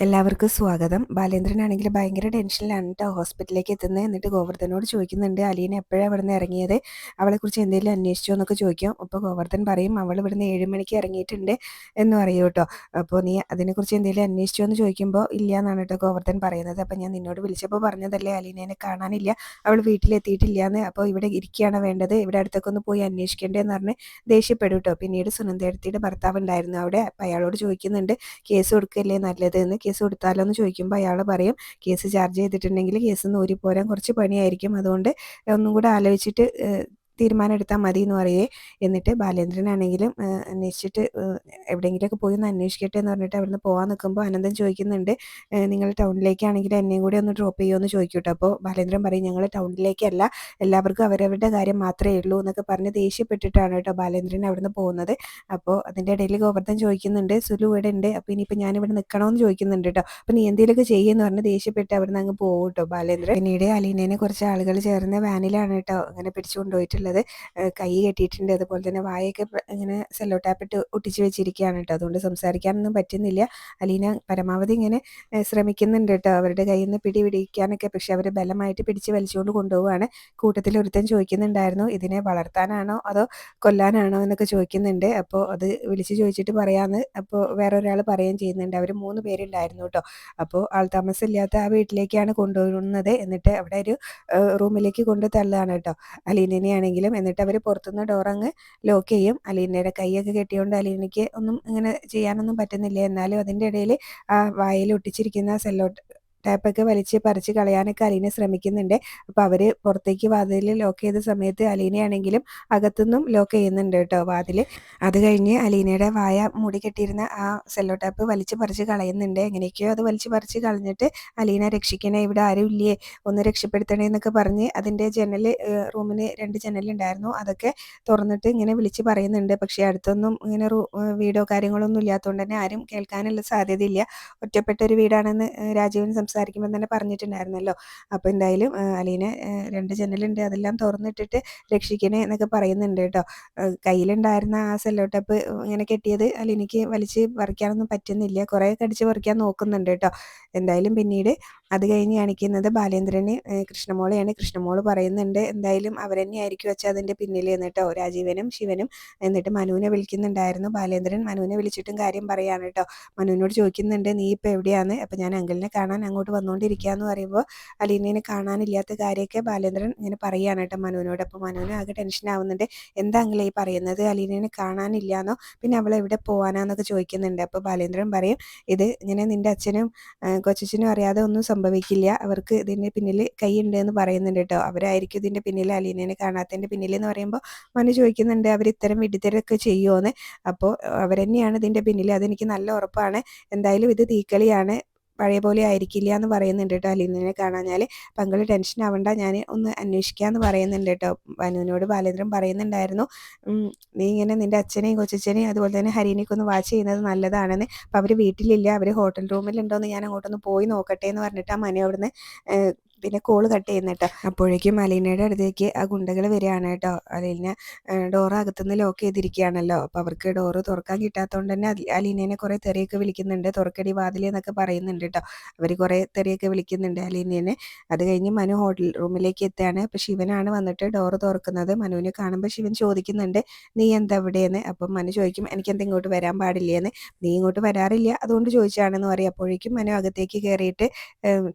എല്ലാവർക്കും സ്വാഗതം. ബാലേന്ദ്രനാണെങ്കിൽ ഭയങ്കര ടെൻഷനിലാണ് കേട്ടോ ഹോസ്പിറ്റലിലേക്ക് എത്തുന്നത് എന്നിട്ട് ഗോവർദ്ധനോട് ചോദിക്കുന്നുണ്ട് അലീന എപ്പോഴാണ് ഇവിടുന്ന് ഇറങ്ങിയത്? അവളെക്കുറിച്ച് എന്തെങ്കിലും അന്വേഷിച്ചോ എന്നൊക്കെ ചോദിക്കും. അപ്പോൾ ഗോവർദ്ധൻ പറയും അവൾ ഇവിടുന്ന് ഏഴ് മണിക്ക് ഇറങ്ങിയിട്ടുണ്ട് എന്ന് പറയൂ കേട്ടോ അപ്പോൾ നീ അതിനെക്കുറിച്ച് എന്തെങ്കിലും അന്വേഷിച്ചോ എന്ന് ചോദിക്കുമ്പോൾ ഇല്ല എന്നാണ് കേട്ടോ ഗോവർദ്ധൻ പറയുന്നത്. അപ്പോൾ ഞാൻ നിന്നോട് വിളിച്ചപ്പോൾ പറഞ്ഞതല്ലേ അലീനേനെ കാണാനില്ല. അവൾ വീട്ടിലെത്തിയിട്ടില്ല എന്ന് അപ്പോൾ ഇവിടെ ഇരിക്കുകയാണ് വേണ്ടത്. ഇവിടെ അടുത്തൊക്കെ ഒന്ന് പോയി അന്വേഷിക്കേണ്ടതെന്ന് പറഞ്ഞ് ദേഷ്യപ്പെടും കേട്ടോ പിന്നീട് സുനന്ദേടത്തിയുടെ ഭർത്താവ് ഉണ്ടായിരുന്നു അവിടെ. അപ്പോൾ അയാളോട് ചോദിക്കുന്നുണ്ട് കേസ് കൊടുക്കല്ലേ നല്ലത്? എന്ന് കേസ് കൊടുത്താലോ എന്ന് ചോദിക്കുമ്പോൾ അയാൾ പറയും കേസ് ചാർജ് ചെയ്തിട്ടുണ്ടെങ്കിൽ കേസ് ഊരി പോരാൻ കുറച്ച് പണിയായിരിക്കും. അതുകൊണ്ട് ഒന്നും കൂടെ ആലോചിച്ചിട്ട് തീരുമാനം എടുത്താൽ മതി എന്ന് പറയേ. എന്നിട്ട് ബാലേന്ദ്രനാണെങ്കിലും അന്വേഷിച്ചിട്ട് എവിടെയെങ്കിലുമൊക്കെ പോയി ഒന്ന് അന്വേഷിക്കട്ടെ എന്ന് പറഞ്ഞിട്ട് അവിടുന്ന് പോകാൻ നിൽക്കുമ്പോൾ അനന്തൻ ചോദിക്കുന്നുണ്ട് നിങ്ങൾ ടൗണിലേക്കാണെങ്കിൽ എന്നെയും കൂടി ഒന്ന് ഡ്രോപ്പ് ചെയ്യുമോ എന്ന് ചോദിക്കട്ടെ. അപ്പോൾ ബാലേന്ദ്രൻ പറയും ഞങ്ങൾ ടൗണിലേക്കല്ല എല്ലാവർക്കും അവരവരുടെ കാര്യം മാത്രമേ ഉള്ളൂ എന്നൊക്കെ പറഞ്ഞ് ദേഷ്യപ്പെട്ടിട്ടാണ് കേട്ടോ ബാലേന്ദ്രൻ അവിടുന്ന് പോകുന്നത്. അപ്പോൾ അതിന്റെ ഇടയിൽ ഗോവർദ്ധൻ ചോദിക്കുന്നുണ്ട് സുലു ഇവിടെ ഉണ്ട് അപ്പോൾ ഇനിയിപ്പോൾ ഞാനിവിടെ നിൽക്കണമെന്ന് ചോദിക്കുന്നുണ്ട് കേട്ടോ. അപ്പോൾ നീ എന്തെങ്കിലുമൊക്കെ ചെയ്യുമെന്ന് പറഞ്ഞ് ദേഷ്യപ്പെട്ട് അവിടുന്ന് അങ്ങ് പോകും കേട്ടോ ബാലേന്ദ്രൻ. പിന്നീട് അലീനേനെ കുറച്ച് ആളുകൾ ചേർന്ന് വാനിലാണ് കേട്ടോ അങ്ങനെ പിടിച്ചു കൊണ്ടുപോയിട്ടുള്ളത് കൈ കെട്ടിയിട്ടുണ്ട്. അതുപോലെ തന്നെ വായൊക്കെ ഇങ്ങനെ സെല്ലോ ടാപ്പിട്ട് ഒട്ടിച്ച് വെച്ചിരിക്കുകയാണ് കേട്ടോ. അതുകൊണ്ട് സംസാരിക്കാനൊന്നും പറ്റുന്നില്ല. അലീന പരമാവധി ഇങ്ങനെ ശ്രമിക്കുന്നുണ്ട് കേട്ടോ. അവരുടെ കയ്യിൽ നിന്ന് പിടി പിടിക്കാനൊക്കെ. പക്ഷെ അവർ ബലമായിട്ട് പിടിച്ച് വലിച്ചുകൊണ്ട് കൊണ്ടുപോവാണ്. കൂട്ടത്തിൽ ഒരുത്തൻ ചോദിക്കുന്നുണ്ടായിരുന്നു ഇതിനെ വളർത്താനാണോ അതോ കൊല്ലാനാണോ? എന്നൊക്കെ ചോദിക്കുന്നുണ്ട്. അപ്പോൾ അത് വിളിച്ച് ചോദിച്ചിട്ട് പറയാമെന്ന് അപ്പോൾ വേറെ ഒരാൾ പറയുകയും ചെയ്യുന്നുണ്ട്. അവർ മൂന്ന് പേരുണ്ടായിരുന്നു കേട്ടോ. അപ്പോൾ ആൾ താമസമില്ലാത്ത ആ വീട്ടിലേക്കാണ് കൊണ്ടുവരുന്നത്. എന്നിട്ട് അവിടെ ഒരു റൂമിലേക്ക് കൊണ്ട് തള്ളുകയാണ് കേട്ടോ. അലീനനെയാണെങ്കിലും എന്നിട്ട് അവർ പുറത്തുനിന്ന് ഡോറങ്ങ് ലോക്ക് ചെയ്യും. അലീനയുടെ കൈയൊക്കെ കെട്ടിയോണ്ട് അലീനയ്ക്ക് ഒന്നും ഇങ്ങനെ ചെയ്യാനൊന്നും പറ്റുന്നില്ല. എന്നാലും അതിന്റെ ഇടയിൽ ആ വായിൽ ഒട്ടിച്ചിരിക്കുന്ന സെല്ലോട്ട് ടാപ്പൊക്കെ വലിച്ച് പറിച്ച് കളയാനൊക്കെ അലീന ശ്രമിക്കുന്നുണ്ട്. അപ്പോൾ അവർ പുറത്തേക്ക് വാതിൽ ലോക്ക് ചെയ്ത സമയത്ത് അലീനയാണെങ്കിലും അകത്തുനിന്നും ലോക്ക് ചെയ്യുന്നുണ്ട് കേട്ടോ വാതിൽ. അത് കഴിഞ്ഞ് അലീനയുടെ വായ മൂടി കെട്ടിയിരുന്ന ആ സെല്ലോ ടാപ്പ് വലിച്ച് പറിച്ച് കളയുന്നുണ്ട്. എങ്ങനെയൊക്കെയോ അത് വലിച്ച് പറിച്ച് കളഞ്ഞിട്ട് അലീന രക്ഷിക്കണേ ഇവിടെ ആരും ഇല്ലേ ഒന്ന് രക്ഷപ്പെടുത്തണേ എന്നൊക്കെ പറഞ്ഞ് അതിന്റെ ജനൽ റൂമിന് രണ്ട് ജനലുണ്ടായിരുന്നു അതൊക്കെ തുറന്നിട്ട് ഇങ്ങനെ വിളിച്ച് പറയുന്നുണ്ട്. പക്ഷേ അടുത്തൊന്നും ഇങ്ങനെ വീടോ കാര്യങ്ങളൊന്നും ഇല്ലാത്തതുകൊണ്ട് തന്നെ ആരും കേൾക്കാനുള്ള സാധ്യതയില്ല. ഒറ്റപ്പെട്ട ഒരു വീടാണെന്ന് രാജീവൻ സംസാരിക്കുമ്പോൾ തന്നെ പറഞ്ഞിട്ടുണ്ടായിരുന്നല്ലോ. അപ്പോൾ എന്തായാലും അലീന രണ്ട് ജനലുണ്ട്. അതെല്ലാം തുറന്നിട്ടിട്ട് രക്ഷിക്കണേ എന്നൊക്കെ പറയുന്നുണ്ട് കേട്ടോ. കയ്യിലുണ്ടായിരുന്ന ആ സെല്ലോ ടപ്പ് ഇങ്ങനെ കെട്ടിയത് അലീനയ്ക്ക് വലിച്ച് പറിക്കാനൊന്നും പറ്റുന്നില്ല. കുറേ കടിച്ച് പറിക്കാൻ നോക്കുന്നുണ്ട് കേട്ടോ. എന്തായാലും പിന്നീട് അത് കഴിഞ്ഞ് കാണിക്കുന്നത് ബാലേന്ദ്രന് കൃഷ്ണമോളെയാണ്. കൃഷ്ണമോൾ പറയുന്നുണ്ട് എന്തായാലും അവരെന്നെ ആയിരിക്കും വെച്ചാൽ അതിന്റെ പിന്നിൽ എന്നിട്ടോ രാജീവനും ശിവനും എന്നിട്ട് മനുവിനെ വിളിക്കുന്നുണ്ടായിരുന്നു. ബാലേന്ദ്രൻ മനുവിനെ വിളിച്ചിട്ടും കാര്യം പറയാണ് കേട്ടോ മനുവിനോട് ചോദിക്കുന്നുണ്ട് നീ ഇപ്പോൾ എവിടെയാണ് അപ്പം ഞാൻ അങ്കിളിനെ കാണാൻ അങ്ങോട്ട് വന്നുകൊണ്ടിരിക്കുക എന്ന് പറയുമ്പോൾ അലീനേനെ കാണാനില്ലാത്ത കാര്യമൊക്കെ ബാലേന്ദ്രൻ ഇങ്ങനെ പറയുകയാണ് കേട്ടോ മനുവിനോട്. അപ്പോൾ മനുവിന് ആകെ ടെൻഷൻ ആവുന്നുണ്ട് എന്താ അങ്കിളെ ഈ പറയുന്നത്? അലീനയെ കാണാനില്ലാന്നോ? പിന്നെ അവൾ എവിടെ പോകാനാന്നൊക്കെ ചോദിക്കുന്നുണ്ട്. അപ്പോൾ ബാലേന്ദ്രൻ പറയും ഇത് ഇങ്ങനെ നിന്റെ അച്ഛനും കൊച്ചച്ഛനും അറിയാതെ ഒന്നും സംഭവിക്കില്ല. അവർക്ക് ഇതിന്റെ പിന്നിൽ കൈയുണ്ട് എന്ന് പറയുന്നുണ്ട് കേട്ടോ. അവരായിരിക്കും ഇതിന്റെ പിന്നിൽ അലീനേനെ കാണാത്തതിന്റെ പിന്നിൽ എന്ന് പറയുമ്പോൾ മനു ചോദിക്കുന്നുണ്ട് അവർ ഇത്തരം വിഡിത്തരൊക്കെ ചെയ്യുമോയെന്ന് അപ്പോൾ അവരെന്നെയാണ് ഇതിന്റെ പിന്നിൽ അതെനിക്ക് നല്ല ഉറപ്പാണ്. എന്തായാലും ഇത് തീക്കളിയാണ്. പഴയ പോലെ ആയിരിക്കില്ല എന്ന് പറയുന്നുണ്ട് കേട്ടോ അലീനയെ കാണാഞ്ഞാൽ പങ്കൾ ടെൻഷൻ ആവണ്ട ഞാൻ ഒന്ന് അന്വേഷിക്കാമെന്ന് പറയുന്നുണ്ട് കേട്ടോ വനുവിനോട് ബാലേന്ദ്രൻ പറയുന്നുണ്ടായിരുന്നു നീ ഇങ്ങനെ നിന്റെ അച്ഛനെയും കൊച്ചച്ഛനെയും അതുപോലെ തന്നെ ഹരീനെയൊക്കെ ഒന്ന് വാച്ച് ചെയ്യുന്നത് നല്ലതാണെന്ന്. അപ്പം അവർ വീട്ടിലില്ല അവർ ഹോട്ടൽ റൂമിലുണ്ടോ എന്ന് ഞാൻ അങ്ങോട്ടൊന്ന് പോയി നോക്കട്ടെ എന്ന് പറഞ്ഞിട്ട് ആ മനു അവിടുന്ന് പിന്നെ കോൾ കട്ട് ചെയ്യുന്ന അപ്പോഴേക്കും അലീനയുടെ അടുത്തേക്ക് ആ ഗുണ്ടകൾ വരികയാണ് കേട്ടോ. അലീന ഡോറ് അകത്തുനിന്ന് ലോക്ക് ചെയ്തിരിക്കുകയാണല്ലോ. അപ്പോൾ അവർക്ക് ഡോറ് തുറക്കാൻ കിട്ടാത്തതുകൊണ്ട് തന്നെ അലീനേനെ കുറേ തെറിയൊക്കെ വിളിക്കുന്നുണ്ട്. തുറക്കടി വാതിൽ എന്നൊക്കെ പറയുന്നുണ്ട് കേട്ടോ. അവർ കുറേ തെറിയൊക്കെ വിളിക്കുന്നുണ്ട് അലീനേനെ. അത് കഴിഞ്ഞ് മനു ഹോട്ടൽ റൂമിലേക്ക് എത്തുകയാണ്. അപ്പോൾ ശിവനാണ് വന്നിട്ട് ഡോറ് തുറക്കുന്നത്. മനുവിനെ കാണുമ്പോൾ ശിവൻ ചോദിക്കുന്നുണ്ട് നീ എന്താ ഇവിടെയെന്ന്? അപ്പം മനു ചോദിക്കും എനിക്ക് എന്താ ഇങ്ങോട്ട് വരാൻ പാടില്ലേന്ന്? നീ ഇങ്ങോട്ട് വരാറില്ല. അതുകൊണ്ട് ചോദിച്ചാണെന്ന് പറയും. അപ്പോഴേക്കും മനു അകത്തേക്ക് കയറിയിട്ട്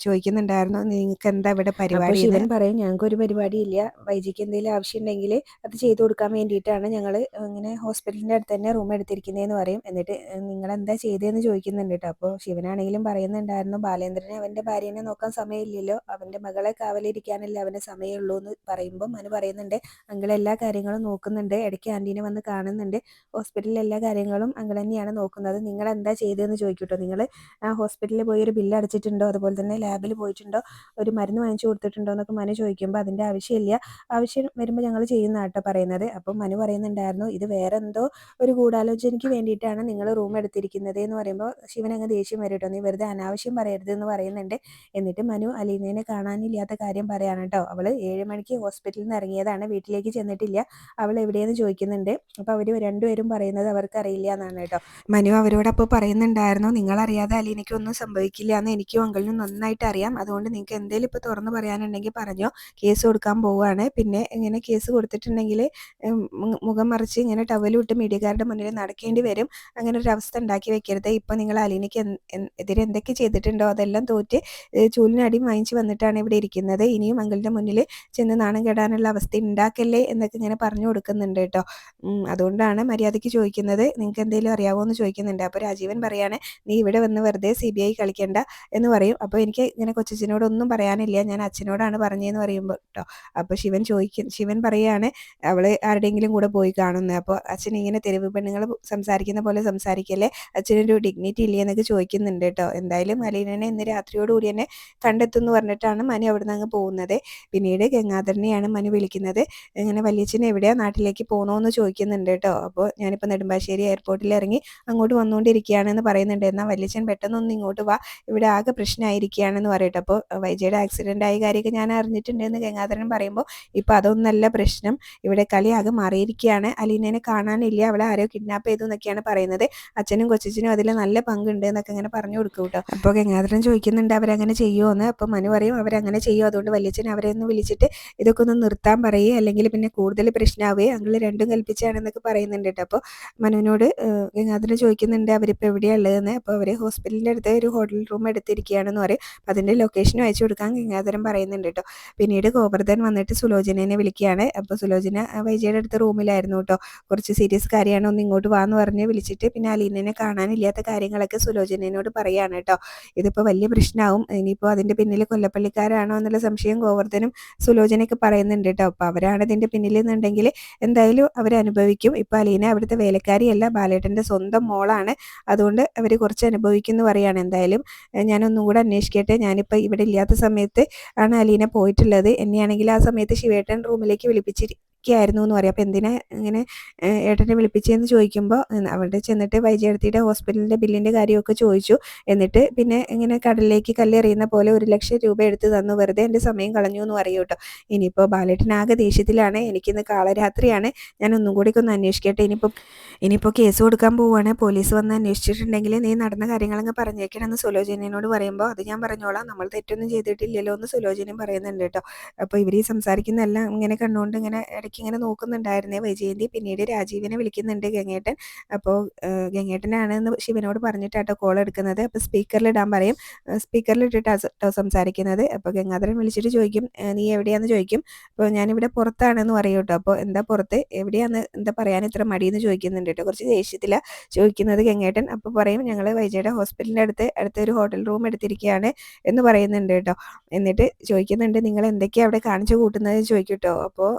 ചോദിക്കുന്നുണ്ടായിരുന്നു നിങ്ങൾക്ക് എന്താ ഇവിടെ പരിപാടി ശിവൻ പറയും ഞങ്ങൾക്ക് ഒരു പരിപാടി ഇല്ല വൈജിക്ക് എന്തെങ്കിലും ആവശ്യം ഉണ്ടെങ്കിൽ അത് ചെയ്തു കൊടുക്കാൻ വേണ്ടിയിട്ടാണ് ഞങ്ങൾ ഇങ്ങനെ ഹോസ്പിറ്റലിന്റെ അടുത്ത് തന്നെ റൂം എടുത്തിരിക്കുന്നതെന്ന് പറയും. എന്നിട്ട് നിങ്ങൾ എന്താ ചെയ്തതെന്ന് ചോദിക്കുന്നുണ്ട് കേട്ടോ അപ്പോൾ ശിവനാണെങ്കിലും പറയുന്നുണ്ടായിരുന്നു ബാലേന്ദ്രനെ അവന്റെ ഭാര്യനെ നോക്കാൻ സമയമില്ലല്ലോ. അവന്റെ മകളെ കാവലിരിക്കാനല്ലേ അവന്റെ സമയമുള്ളൂ എന്ന് പറയുമ്പോൾ മനു പറയുന്നുണ്ട് അങ്കിൾ എല്ലാ കാര്യങ്ങളും നോക്കുന്നുണ്ട്. ഇടയ്ക്ക് ആന്റീനെ വന്ന് കാണുന്നുണ്ട്. ഹോസ്പിറ്റലിലെ എല്ലാ കാര്യങ്ങളും അങ്കിൾ തന്നെയാണ് നോക്കുന്നത്. നിങ്ങൾ എന്താ ചെയ്തതെന്ന് ചോദിക്കൂട്ടോ നിങ്ങൾ ആ ഹോസ്പിറ്റലിൽ പോയി ഒരു ബില്ല് അടച്ചിട്ടുണ്ടോ അതുപോലെ തന്നെ ലാബിൽ പോയിട്ടുണ്ടോ? ഒരു മരുന്ന് വാങ്ങിച്ചു കൊടുത്തിട്ടുണ്ടോ എന്നൊക്കെ മനു ചോദിക്കുമ്പോൾ അതിന്റെ ആവശ്യമില്ല. ആവശ്യം വരുമ്പോൾ ഞങ്ങൾ ചെയ്യുന്ന കേട്ടോ പറയുന്നത്. അപ്പം മനു പറയുന്നുണ്ടായിരുന്നു ഇത് വേറെ എന്തോ ഒരു ഗൂഢാലോചനയ്ക്ക് വേണ്ടിയിട്ടാണ് നിങ്ങൾ റൂം എടുത്തിരിക്കുന്നത് എന്ന് പറയുമ്പോൾ ശിവൻ അങ്ങ് ദേഷ്യം വരും നീ വെറുതെ അനാവശ്യം പറയരുത് എന്ന് പറയുന്നുണ്ട്. എന്നിട്ട് മനു അലീനേനെ കാണാനില്ലാത്ത കാര്യം പറയാണ് കേട്ടോ അവൾ ഏഴ് മണിക്ക് ഹോസ്പിറ്റലിൽ നിന്ന് ഇറങ്ങിയതാണ് വീട്ടിലേക്ക് ചെന്നിട്ടില്ല. അവൾ എവിടെയെന്ന് ചോദിക്കുന്നുണ്ട്. അപ്പോൾ അവർ രണ്ടുപേരും പറയുന്നത് അവർക്ക് അറിയില്ല എന്നാണ് കേട്ടോ മനു അവരോട് അപ്പോൾ പറയുന്നുണ്ടായിരുന്നു നിങ്ങളറിയാതെ അലീനയ്ക്കൊന്നും സംഭവിക്കില്ല എന്ന് എനിക്കും അങ്കളിനും നന്നായിട്ട് അറിയാം. അതുകൊണ്ട് നിങ്ങൾക്ക് എന്തെങ്കിലും ഇപ്പോൾ തുറന്നു പറയാനുണ്ടെങ്കിൽ പറഞ്ഞോ കേസ് കൊടുക്കാൻ പോവുകയാണ്. പിന്നെ ഇങ്ങനെ കേസ് കൊടുത്തിട്ടുണ്ടെങ്കിൽ മുഖം മറിച്ച് ഇങ്ങനെ ടവലും ഇട്ട് മീഡിയക്കാരുടെ മുന്നിൽ നടക്കേണ്ടി വരും. അങ്ങനെ ഒരു അവസ്ഥ ഉണ്ടാക്കി വെക്കരുത്. ഇപ്പോൾ നിങ്ങൾ അലീനയ്ക്ക് എതിരെ എന്തൊക്കെ ചെയ്തിട്ടുണ്ടോ അതെല്ലാം തോറ്റ് ചൂലിനടി വാങ്ങിച്ച് വന്നിട്ടാണ് ഇവിടെ ഇരിക്കുന്നത്. ഇനിയും അങ്കിളിന്റെ മുന്നിൽ ചെന്ന് നാണം കെടാനുള്ള അവസ്ഥ ഉണ്ടാക്കല്ലേ എന്നൊക്കെ ഇങ്ങനെ പറഞ്ഞു കൊടുക്കുന്നുണ്ട് കേട്ടോ. അതുകൊണ്ടാണ് മര്യാദയ്ക്ക് ചോദിക്കുന്നത്. നിങ്ങൾക്ക് എന്തെങ്കിലും അറിയാവോ എന്ന് ചോദിക്കുന്നുണ്ട്. അപ്പോൾ രാജീവൻ പറയാണ് നീ ഇവിടെ വന്ന് വെറുതെ സി ബി ഐ കളിക്കേണ്ട എന്ന് പറയും. അപ്പോൾ എനിക്ക് ഇങ്ങനെ കൊച്ചച്ഛനോടൊന്നും പറയാനില്ല. ഞാൻ അച്ഛനോടാണ് പറഞ്ഞതെന്ന് പറയുമ്പോൾ കേട്ടോ അപ്പോൾ ശിവൻ ചോദിക്കും ശിവൻ പറയാണ് അവൾ ആരുടെയെങ്കിലും കൂടെ പോയി കാണുന്നത് അപ്പോൾ അച്ഛൻ ഇങ്ങനെ തെരുവ് പെണ്ണുങ്ങൾ സംസാരിക്കുന്ന പോലെ സംസാരിക്കല്ലേ? അച്ഛനൊരു ഡിഗ്നിറ്റി ഇല്ല എന്നൊക്കെ ചോദിക്കുന്നുണ്ട് കേട്ടോ എന്തായാലും അലീനനെ ഇന്ന് രാത്രിയോടുകൂടി തന്നെ കണ്ടെത്തുമെന്ന് പറഞ്ഞിട്ടാണ് മനു അവിടുന്ന് അങ്ങ് പോകുന്നത്. പിന്നീട് ഗംഗാധരനെയാണ് മനു വിളിക്കുന്നത്. ഇങ്ങനെ വലിയച്ഛൻ എവിടെയാ? നാട്ടിലേക്ക് പോകണമെന്ന് ചോദിക്കുന്നുണ്ട് കേട്ടോ അപ്പോൾ ഞാനിപ്പോൾ നെടുമ്പാശ്ശേരി എയർപോർട്ടിൽ ഇറങ്ങി അങ്ങോട്ട് വന്നുകൊണ്ടിരിക്കുകയാണെന്ന് പറയുന്നുണ്ട്. എന്നാൽ വലിയച്ഛൻ പെട്ടെന്നൊന്ന് ഇങ്ങോട്ട് വാ. ഇവിടെ ആകെ പ്രശ്നമായിരിക്കുകയാണെന്ന് പറയട്ടെ. അപ്പോൾ വൈജയുടെ ആക്സിഡന്റ് ആയി കാര്യമൊക്കെ ഞാൻ അറിഞ്ഞിട്ടുണ്ടെന്ന് ഗംഗാധരൻ പറയുമ്പോൾ ഇപ്പോൾ അതൊന്നല്ല പ്രശ്നം. ഇവിടെ കളി ആകെ മാറിയിരിക്കുകയാണ്. അലീനേനെ കാണാനില്ല. അവളെ ആരോ കിഡ്നാപ്പ് ചെയ്തു എന്നൊക്കെയാണ് പറയുന്നത്. അച്ഛനും കൊച്ചച്ഛനും അതിൽ നല്ല പങ്കുണ്ട് എന്നൊക്കെ ഇങ്ങനെ പറഞ്ഞു കൊടുക്കും കേട്ടോ. അപ്പോൾ ഗംഗാധരൻ ചോദിക്കുന്നുണ്ട് അവരങ്ങനെ ചെയ്യുമോ എന്ന്. അപ്പോൾ മനു പറയും അവരങ്ങനെ ചെയ്യുമോ അതുകൊണ്ട് വലിയച്ഛൻ അവരെ ഒന്ന് വിളിച്ചിട്ട് ഇതൊക്കെ ഒന്ന് നിർത്താൻ പറയുക. അല്ലെങ്കിൽ പിന്നെ കൂടുതൽ പ്രശ്നമാവുകയും അങ്ങൾ രണ്ടും കൽപ്പിച്ചാണെന്നൊക്കെ പറയുന്നുണ്ട് കേട്ടോ. അപ്പോൾ മനുവിനോട് ഗംഗാധരൻ ചോദിക്കുന്നുണ്ട് അവരിപ്പോൾ എവിടെയാണ് ഉള്ളതെന്ന്? അപ്പോൾ അവർ ഹോസ്പിറ്റലിന്റെ അടുത്ത് ഒരു ഹോട്ടൽ റൂം എടുത്തിരിക്കുകയാണെന്ന് പറയും. അപ്പോൾ അതിന്റെ ലൊക്കേഷനും അയച്ചു കൊടുക്കാൻ ഗംഗാധരൻ പറയുന്നുണ്ട് കേട്ടോ പിന്നീട് ഗോവർദ്ധൻ വന്നിട്ട് സുലോചനേനെ വിളിക്കുകയാണ്. അപ്പോൾ സുലോചന വൈജയുടെ അടുത്ത റൂമിലായിരുന്നു കേട്ടോ കുറച്ച് സീരിയസ് കാര്യമാണ് ഒന്ന് ഇങ്ങോട്ട് വാന്ന് പറഞ്ഞ് വിളിച്ചിട്ട് പിന്നെ അലീനനെ കാണാനില്ലാത്ത കാര്യങ്ങളൊക്കെ സുലോചനയോട് പറയാണ് കേട്ടോ ഇതിപ്പോ വലിയ പ്രശ്നമാവും ഇനിയിപ്പോൾ അതിന്റെ പിന്നിൽ കൊല്ലപ്പള്ളിക്കാരാണോ എന്നുള്ള സംശയം ഗോവർദ്ധനും സുലോചനയൊക്കെ പറയുന്നുണ്ട് കേട്ടോ അപ്പോൾ അവരാണ് ഇതിന്റെ പിന്നിൽ എന്നുണ്ടെങ്കിൽ എന്തായാലും അവർ അനുഭവിക്കും. ഇപ്പോൾ അലീന അവിടുത്തെ വേലക്കാരിയല്ല ബാലേട്ടന്റെ സ്വന്തം മോളാണ്. അതുകൊണ്ട് അവർ കുറച്ച് അനുഭവിക്കുന്നു പറയാണ്. എന്തായാലും ഞാനൊന്നും കൂടെ അന്വേഷിക്കട്ടെ. ഞാനിപ്പോൾ ഇവിടെ ഇല്ലാത്ത സമയത്ത് ആണ് അലീന പോയിട്ടുള്ളത്. എന്നെയാണെങ്കിൽ ആ സമയത്ത് ശിവേട്ടൻ റൂമിലേക്ക് വിളിപ്പിച്ചിരി ആയിരുന്നു എന്ന് പറയും. അപ്പോൾ എന്തിനാ ഇങ്ങനെ ഏട്ടനെ വിളിപ്പിച്ചതെന്ന് ചോദിക്കുമ്പോൾ അവിടെ ചെന്നിട്ട് വൈജയടുത്തിയുടെ ഹോസ്പിറ്റലിന്റെ ബില്ലിന്റെ കാര്യമൊക്കെ ചോദിച്ചു. എന്നിട്ട് പിന്നെ ഇങ്ങനെ കടലിലേക്ക് കല്ലെറിയുന്ന പോലെ ഒരു ലക്ഷം രൂപ എടുത്ത് തന്നു. വെറുതെ എന്റെ സമയം കളഞ്ഞു എന്ന് പറയൂ കേട്ടോ ഇനിയിപ്പോൾ ബാലേട്ടൻ ആകെ ദേഷ്യത്തിലാണ്. എനിക്കിന്ന് കാളരാത്രിയാണ് ഞാൻ ഒന്നും കൂടി ഒന്ന് അന്വേഷിക്കട്ടെ. ഇനിയിപ്പോൾ ഇനിയിപ്പോൾ കേസ് കൊടുക്കാൻ പോവുകയാണ് പോലീസ് വന്ന് അന്വേഷിച്ചിട്ടുണ്ടെങ്കിൽ നീ നടന്ന കാര്യങ്ങളങ്ങ് പറഞ്ഞേക്കണമെന്ന് സുലോചനയോട് പറയുമ്പോൾ അത് ഞാൻ പറഞ്ഞോളാം. നമ്മൾ തെറ്റൊന്നും ചെയ്തിട്ടില്ലല്ലോ എന്ന് സുലോചനയും പറയുന്നുണ്ട് കേട്ടോ അപ്പോൾ ഇവർ ഈ സംസാരിക്കുന്നതെല്ലാം ഇങ്ങനെ കണ്ടുകൊണ്ട് ഇങ്ങനെ ഇടയ്ക്ക് ഇങ്ങനെ നോക്കുന്നുണ്ടായിരുന്നേ വൈജയന്തി പിന്നീട് രാജീവിനെ വിളിക്കുന്നുണ്ട് ഗംഗേട്ടൻ. അപ്പോൾ ഗംഗേട്ടനാണ് എന്ന് ശിവനോട് പറഞ്ഞിട്ടാട്ടോ കോൾ എടുക്കുന്നത്. അപ്പോൾ സ്പീക്കറിൽ ഇടാൻ പറയും. സ്പീക്കറിൽ ഇട്ടിട്ടാട്ടോ സംസാരിക്കുന്നത്. അപ്പോൾ ഗംഗാധരൻ വിളിച്ചിട്ട് ചോദിക്കും നീ എവിടെയാന്ന്? ചോദിക്കും. അപ്പോൾ ഞാനിവിടെ പുറത്താണെന്ന് പറയും കേട്ടോ. അപ്പോൾ എന്താ പുറത്ത്? എവിടെയാന്ന്? എന്താ പറയാൻ ഇത്ര മടിയെന്ന് ചോദിക്കുന്നുണ്ട് കേട്ടോ. കുറച്ച് ദേഷ്യത്തിലാണ് ചോദിക്കുന്നത് ഗംഗേട്ടൻ. അപ്പോൾ പറയും ഞങ്ങൾ വൈജയുടെ ഹോസ്പിറ്റലിന്റെ അടുത്ത് അടുത്തൊരു ഹോട്ടൽ റൂം എടുത്തിരിക്കുകയാണ് എന്ന് പറയുന്നുണ്ട് കേട്ടോ. എന്നിട്ട് ചോദിക്കുന്നുണ്ട് നിങ്ങൾ എന്തൊക്കെയാണ് അവിടെ കാണിച്ചു കൂട്ടുന്നത്? ചോദിക്കും കേട്ടോ. അപ്പോൾ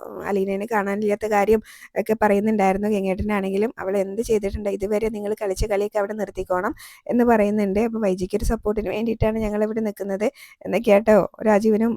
അലീനേനെ കാണാനില്ലാത്ത കാര്യം ഒക്കെ പറയുന്നുണ്ടായിരുന്നു. ഗംഗേട്ടനാണെങ്കിലും അവൾ എന്ത് ചെയ്തിട്ടുണ്ട്? ഇതുവരെ നിങ്ങൾ കളിച്ച കളിയൊക്കെ അവിടെ നിർത്തിക്കോണം എന്ന് പറയുന്നുണ്ട്. അപ്പോൾ വൈജിക്ക് ഒരു സപ്പോർട്ടിന് വേണ്ടിയിട്ടാണ് ഞങ്ങൾ ഇവിടെ നിൽക്കുന്നത് എന്നൊക്കെയാട്ടോ രാജീവനും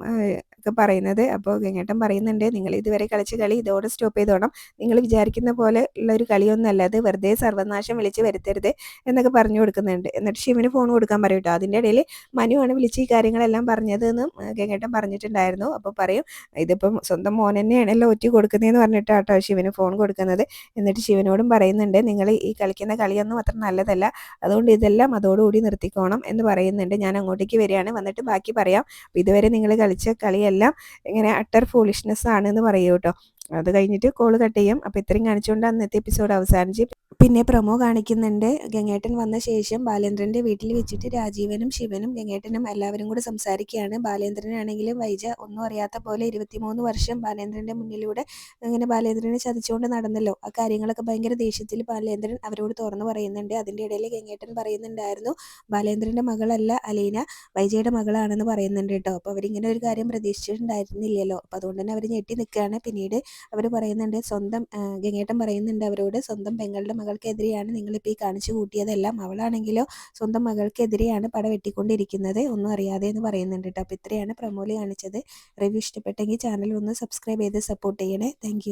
ഒക്കെ പറയുന്നത്. അപ്പോൾ ഗംഗേട്ടൻ പറയുന്നുണ്ട് നിങ്ങൾ ഇതുവരെ കളിച്ച കളി ഇതോടെ സ്റ്റോപ്പ് ചെയ്തോണം. നിങ്ങൾ വിചാരിക്കുന്ന പോലെ ഉള്ള ഒരു കളിയൊന്നുമല്ല അത് വെറുതെ സർവനാശം വിളിച്ച് വരുത്തരുത് എന്നൊക്കെ പറഞ്ഞു കൊടുക്കുന്നുണ്ട്. എന്നിട്ട് ശിവന് ഫോൺ കൊടുക്കാൻ പറയും കേട്ടോ. അതിന്റെ ഇടയിൽ മനുവാണ് വിളിച്ച് ഈ കാര്യങ്ങളെല്ലാം പറഞ്ഞതെന്നും ഗംഗേട്ടൻ പറഞ്ഞിട്ടുണ്ടായിരുന്നു. അപ്പോൾ പറയും ഇതിപ്പം സ്വന്തം മോൻ തന്നെയാണല്ലോ ഒറ്റ കൊടുക്കുന്നതെന്ന് പറഞ്ഞിട്ട് പറഞ്ഞിട്ടാട്ടോ ശിവന് ഫോൺ കൊടുക്കുന്നത്. എന്നിട്ട് ശിവനോടും പറയുന്നുണ്ട് നിങ്ങൾ ഈ കളിക്കുന്ന കളിയൊന്നും അത്ര നല്ലതല്ല. അതുകൊണ്ട് ഇതെല്ലാം അതോടുകൂടി നിർത്തിക്കോണം എന്ന് പറയുന്നുണ്ട്. ഞാൻ അങ്ങോട്ടേക്ക് വരികയാണ്. വന്നിട്ട് ബാക്കി പറയാം. ഇതുവരെ നിങ്ങൾ കളിച്ച കളിയെല്ലാം ഇങ്ങനെ അട്ടർ ഫൂളിഷ്നെസ് ആണ് എന്ന് പറയൂ കേട്ടോ. അത് കഴിഞ്ഞിട്ട് കോൾ കട്ട് ചെയ്യും. അപ്പോൾ ഇത്രയും കാണിച്ചുകൊണ്ട് അന്നത്തെ എപ്പിസോഡ് അവസാനിച്ച് പിന്നെ പ്രമോ കാണിക്കുന്നുണ്ട്. ഗംഗേട്ടൻ വന്ന ശേഷം ബാലേന്ദ്രന്റെ വീട്ടിൽ വെച്ചിട്ട് രാജീവനും ശിവനും ഗംഗേട്ടനും എല്ലാവരും കൂടെ സംസാരിക്കുകയാണ്. ബാലേന്ദ്രനാണെങ്കിലും വൈജ ഒന്നും അറിയാത്ത പോലെ ഇരുപത്തിമൂന്ന് വർഷം ബാലേന്ദ്രന്റെ മുന്നിലൂടെ ഇങ്ങനെ ബാലേന്ദ്രനെ ചതിച്ചുകൊണ്ട് നടന്നല്ലോ. ആ കാര്യങ്ങളൊക്കെ ഭയങ്കര ദേഷ്യത്തിൽ ബാലേന്ദ്രൻ അവരോട് തുറന്നു പറയുന്നുണ്ട്. അതിന്റെ ഇടയിൽ ഗംഗേട്ടൻ പറയുന്നുണ്ടായിരുന്നു ബാലേന്ദ്രന്റെ മകളല്ല അലീന വൈജയുടെ മകളാണെന്ന് പറയുന്നുണ്ട് കേട്ടോ അപ്പോൾ അവരിങ്ങനെ ഒരു കാര്യം പ്രതീക്ഷിച്ചിട്ടുണ്ടായിരുന്നില്ലല്ലോ. അപ്പോൾ അതുകൊണ്ട് തന്നെ അവർ ഞെട്ടി നിൽക്കുകയാണ്. പിന്നീട് അവർ പറയുന്നുണ്ട് സ്വന്തം ഗംഗേട്ടൻ പറയുന്നുണ്ട് അവരോട് സ്വന്തം പെങ്ങളുടെ മകൾക്കെതിരെയാണ് നിങ്ങളിപ്പോൾ ഈ കാണിച്ചു കൂട്ടിയതെല്ലാം. അവളാണെങ്കിലോ സ്വന്തം മകൾക്കെതിരെയാണ് പട വെട്ടിക്കൊണ്ടിരിക്കുന്നത്. ഒന്നും അറിയാതെ എന്ന് പറയുന്നുണ്ട് കേട്ടോ. അപ്പോൾ ഇത്രയാണ് പ്രമോലി കാണിച്ചത്. റിവ്യൂ ഇഷ്ടപ്പെട്ടെങ്കിൽ ചാനൽ ഒന്ന് സബ്സ്ക്രൈബ് ചെയ്ത് സപ്പോർട്ട് ചെയ്യണേ. താങ്ക്